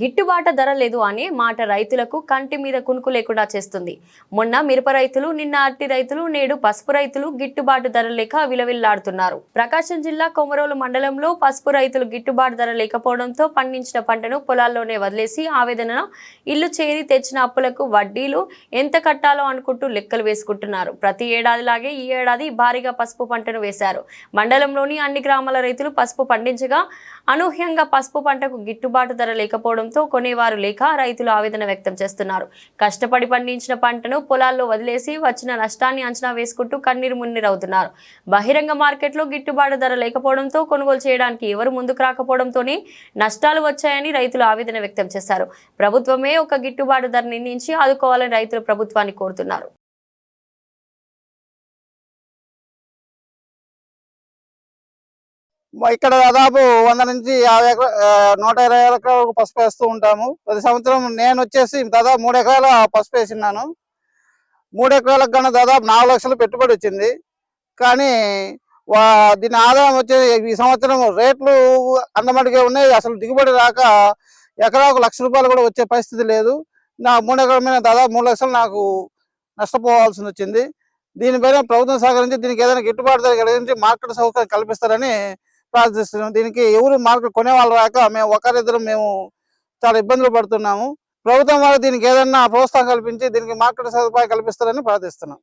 గిట్టుబాటు ధర లేదు అనే మాట రైతులకు కంటి మీద కునుకు లేకుండా చేస్తుంది. మొన్న మిరప రైతులు నిన్న అట్టి రైతులు నేడు పసుపు రైతులు గిట్టుబాటు ధర లేక విలవిల్లాడుతున్నారు. ప్రకాశం జిల్లా కొమరోలు మండలంలో పసుపు రైతులు గిట్టుబాటు ధర లేకపోవడంతో పండించిన పంటను పొలాల్లోనే వదిలేసి ఆవేదన ఇల్లు చేరి తెచ్చిన అప్పులకు వడ్డీలు ఎంత కట్టాలో అనుకుంటూ లెక్కలు వేసుకుంటున్నారు. ప్రతి ఏడాదిలాగే ఈ ఏడాది భారీగా పసుపు పంటను వేశారు. మండలంలోని అన్ని గ్రామాల రైతులు పసుపు పండించగా అనూహ్యంగా పసుపు పంటకు గిట్టుబాటు ధర లేకపోవడం లేకపోవడంతో కొనేవారు లేక రైతులు ఆవేదన వ్యక్తం చేస్తున్నారు. కష్టపడి పండించిన పంటను పొలాల్లో వదిలేసి వచ్చిన నష్టాన్ని అంచనా వేసుకుంటూ కన్నీరు మున్నీరవుతున్నారు. బహిరంగ మార్కెట్లో గిట్టుబాటు ధర లేకపోవడంతో కొనుగోలు చేయడానికి ఎవరు ముందుకు రాకపోవడంతోనే నష్టాలు వచ్చాయని రైతులు ఆవేదన వ్యక్తం చేశారు. ప్రభుత్వమే ఒక గిట్టుబాటు ధర నిర్ణయించి ఆదుకోవాలని రైతులు ప్రభుత్వాన్ని కోరుతున్నారు. ఇక్కడ దాదాపు వంద నుంచి యాభై ఎకరా నూట ఇరవై ఎకరాల వరకు పసుపు వేస్తూ ఉంటాము. ప్రతి సంవత్సరం నేను వచ్చేసి దాదాపు మూడు ఎకరాల పసుపు వేసినాను మూడు ఎకరాలకు కన్నా దాదాపు నాలుగు లక్షలు పెట్టుబడి వచ్చింది. కానీ వా దీని ఆదాయం వచ్చేసి ఈ సంవత్సరం రేట్లు అందమటిగా ఉన్నాయి. అసలు దిగుబడి రాక ఎకరాకు లక్ష రూపాయలు కూడా వచ్చే పరిస్థితి లేదు. నా మూడు ఎకరాల మీద దాదాపు మూడు లక్షలు నాకు నష్టపోవాల్సి వచ్చింది. దీనిపైన ప్రభుత్వం సహకరించి దీనికి ఏదైనా గిట్టుబాటు ధర కలిగించి మార్కెట్ సౌకర్యం కల్పిస్తారని ప్రార్థిస్తున్నాం. దీనికి ఎవరు మార్కెట్ కొనే వాళ్ళు రాక మేము ఒకరిద్దరు మేము చాలా ఇబ్బందులు పడుతున్నాము. ప్రభుత్వం వారు దీనికి ఏదైనా ప్రోత్సాహం కల్పించి దీనికి మార్కెట్ సదుపాయం కల్పిస్తారని ప్రార్థిస్తున్నాం.